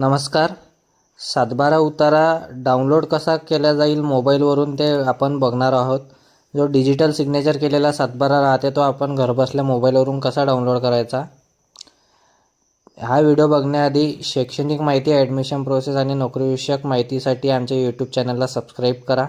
नमस्कार. सातबारा उतारा डाउनलोड कसा केला जाईल मोबाईलवरून ते आपण बघणार आहोत. जो डिजिटल सिग्नेचर केलेला सातबारा राहते तो आपण घरबसल्या मोबाईलवरून कसा डाउनलोड करायचा? हा व्हिडिओ बघण्याआधी शैक्षणिक माहिती ॲडमिशन प्रोसेस आणि नोकरीविषयक माहितीसाठी आमच्या यूट्यूब चॅनलला सबस्क्राईब करा.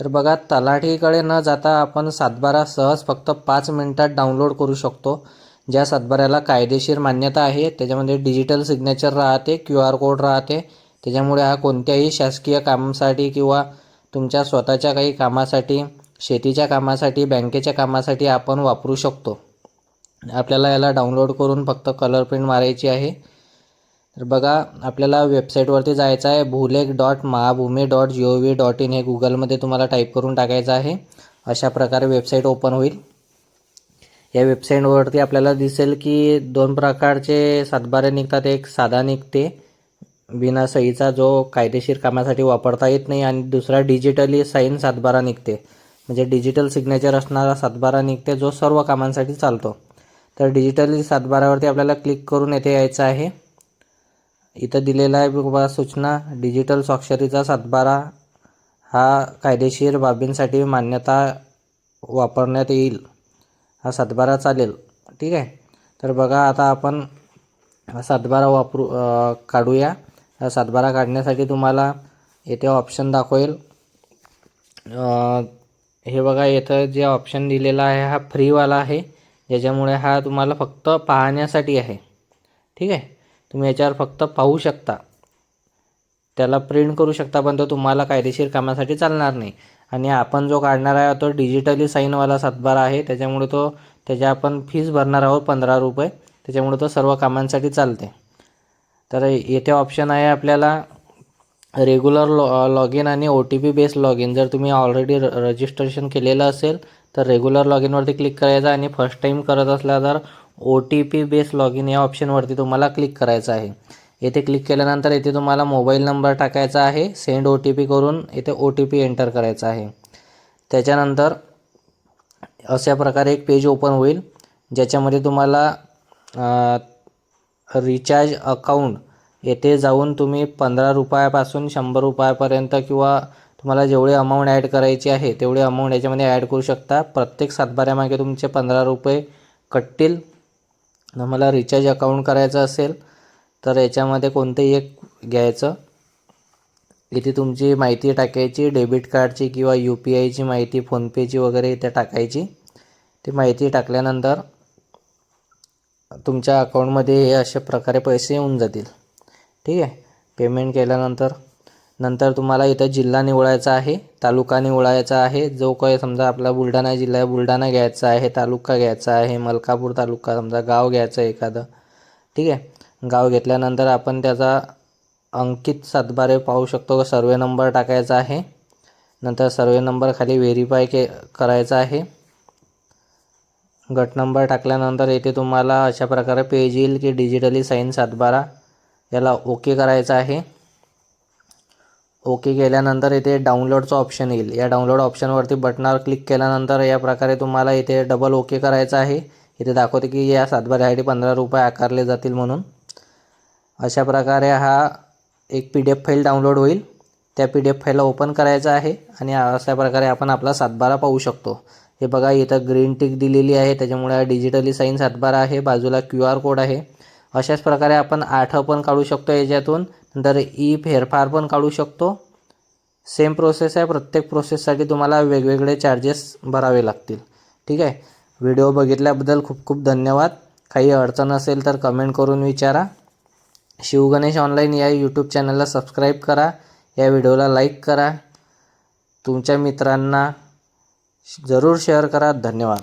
तर बघा तलाठीकडे न जाता आपण सातबारा सहज फक्त पाच मिनिटात डाउनलोड करू शकतो. ज्या सातबाऱ्याला कायदेशीर मान्यता आहे त्याच्यामध्ये डिजिटल सिग्नेचर राहते क्यू आर कोड राहते. त्याच्यामुळे हा कोणत्याही शासकीय कामासाठी किंवा तुमच्या स्वतःच्या काही कामासाठी शेतीच्या कामासाठी बँकेच्या कामासाठी आपण वापरू शकतो. आपल्याला याला डाउनलोड करून फक्त कलर प्रिंट मारायची आहे. तर बघा आपल्याला वेबसाईटवरती जायचं आहे Bhulekh dot Mahabhumi dot G O V dot in हे गुगलमध्ये तुम्हाला टाईप करून टाकायचं आहे. अशा प्रकारे वेबसाईट ओपन होईल. या वेबसाईटवरती आपल्याला दिसेल की दोन प्रकारचे सातबारे निघतात. एक साधा निघते बिना सहीचा जो कायदेशीर कामासाठी वापरता येत नाही आणि दुसरा डिजिटली साईन सातबारा निघते. म्हणजे डिजिटल सिग्नेचर असणारा सातबारा निघते जो सर्व कामांसाठी चालतो. तर डिजिटली सातबारावरती आपल्याला क्लिक करून येथे यायचं आहे. इथं दिलेला आहे बाबा सूचना डिजिटल स्वाक्षरीचा सातबारा हा कायदेशीर बाबींसाठी मान्यता वापरण्यात येईल. हा सातबारा चालेल. ठीक आहे? तर बघा आता आपण सातबारा वापरू काढूया. हा सातबारा काढण्यासाठी तुम्हाला येथे ऑप्शन दाखवेल. हे बघा इथं जे ऑप्शन दिलेला आहे हा फ्रीवाला आहे. ज्याच्यामुळे हा तुम्हाला फक्त पाहण्यासाठी आहे. ठीक आहे? तुम्ही याच्यावर फक्त पाहू शकता. त्याला प्रिंट करू शकता पण तो तुम्हाला कायदेशीर कामासाठी चालणार नाही. आणि आपण जो काढणार आहे तो डिजिटली साईनवाला सातबारा आहे. त्याच्यामुळे तो त्याच्या आपण फीस भरणार आहोत पंधरा रुपये. त्याच्यामुळे तो सर्व कामांसाठी चालते. तर येथे ऑप्शन आहे आपल्याला रेग्युलर लॉ लॉग इन आणि O T P based log in जर तुम्ही ऑलरेडी र रजिस्ट्रेशन केलेलं असेल तर रेग्युलर लॉग इनवरती क्लिक करायचं आणि फर्स्ट टाईम करत असला तर O T P based log in या ऑप्शनवरती तुम्हाला क्लिक करायचं आहे. येथे क्लिक केल्यानंतर येथे तुम्हाला मोबाईल नंबर टाकायचा आहे. सेंड ओ टी पी करून येथे ओ टी पी एंटर करायचा आहे. त्याच्यानंतर अशा प्रकारे एक पेज ओपन होईल ज्याच्यामध्ये तुम्हाला रिचार्ज अकाउंट येथे जाऊन तुम्ही पंधरा रुपयापासून शंभर रुपयापर्यंत किंवा तुम्हाला जेवढे अमाऊंट ॲड करायची आहे तेवढे अमाऊंट याच्यामध्ये ॲड करू शकता. प्रत्येक सातबाऱ्यामागे तुमचे पंधरा रुपये कटतील. तुम्हाला रिचार्ज अकाउंट करायचं असेल तर याच्यामध्ये कोणतेही एक घ्यायचं. इथे तुमची माहिती टाकायची डेबिट कार्डची किंवा यू पी आयची माहिती फोनपेची वगैरे इथे टाकायची. ती माहिती टाकल्यानंतर तुमच्या अकाउंटमध्ये हे अशा प्रकारे पैसे येऊन जातील. ठीक आहे? पेमेंट केल्यानंतर नंतर तुम्हाला इथं जिल्हा निवडायचा आहे तालुका निवडायचा आहे. जो काही समजा आपला बुलढाणा जिल्हा आहे बुलढाणा घ्यायचा आहे तालुका घ्यायचा आहे मलकापूर तालुका समजा गाव घ्यायचं आहे एखादं. ठीक आहे? गाव घेतल्यानंतर आपण त्याचा अंकित सातबारे पाहू शकतो. सर्वे नंबर टाकायचा आहे. नंतर सर्वे नंबर खाली व्हेरीफाय के करायचा आहे. गट नंबर टाकल्यानंतर येथे तुम्हाला अशा प्रकारे पेज येईल की डिजिटली साईन सातबारा याला ओके करायचं आहे. ओके केल्यानंतर इथे डाउनलोडचं ऑप्शन येईल. या डाउनलोड ऑप्शनवरती बटनावर क्लिक केल्यानंतर या प्रकारे तुम्हाला इथे डबल ओके करायचं आहे. इथे दाखवते की या सातबाऱ्यासाठी पंधरा रुपये आकारले जातील म्हणून. अशा प्रकारे हा एक P D F file download होईल. त्या पी डी एफ फाईलला ओपन करायचं आहे आणि अशा प्रकारे आपण आपला सातबारा पाहू शकतो. हे बघा इथं ग्रीन टिक दिलेली आहे. त्याच्यामुळे डिजिटली साईन सातबारा आहे. बाजूला क्यू आर कोड आहे. अशाच प्रकारे आपण आठ पण काढू शकतो याच्यातून. नंतर ई फेरफार पण काढू शकतो. सेम प्रोसेस आहे. प्रत्येक प्रोसेससाठी तुम्हाला वेगवेगळे चार्जेस भरावे लागतील. ठीक आहे? व्हिडिओ बघितल्याबद्दल खूप खूप धन्यवाद. काही अडचण असेल तर कमेंट करून विचारा. शिवगणेश ऑनलाईन या यूट्यूब चॅनलला सबस्क्राईब करा. या व्हिडिओला लाईक करा. तुमच्या मित्रांना जरूर शेअर करा. धन्यवाद.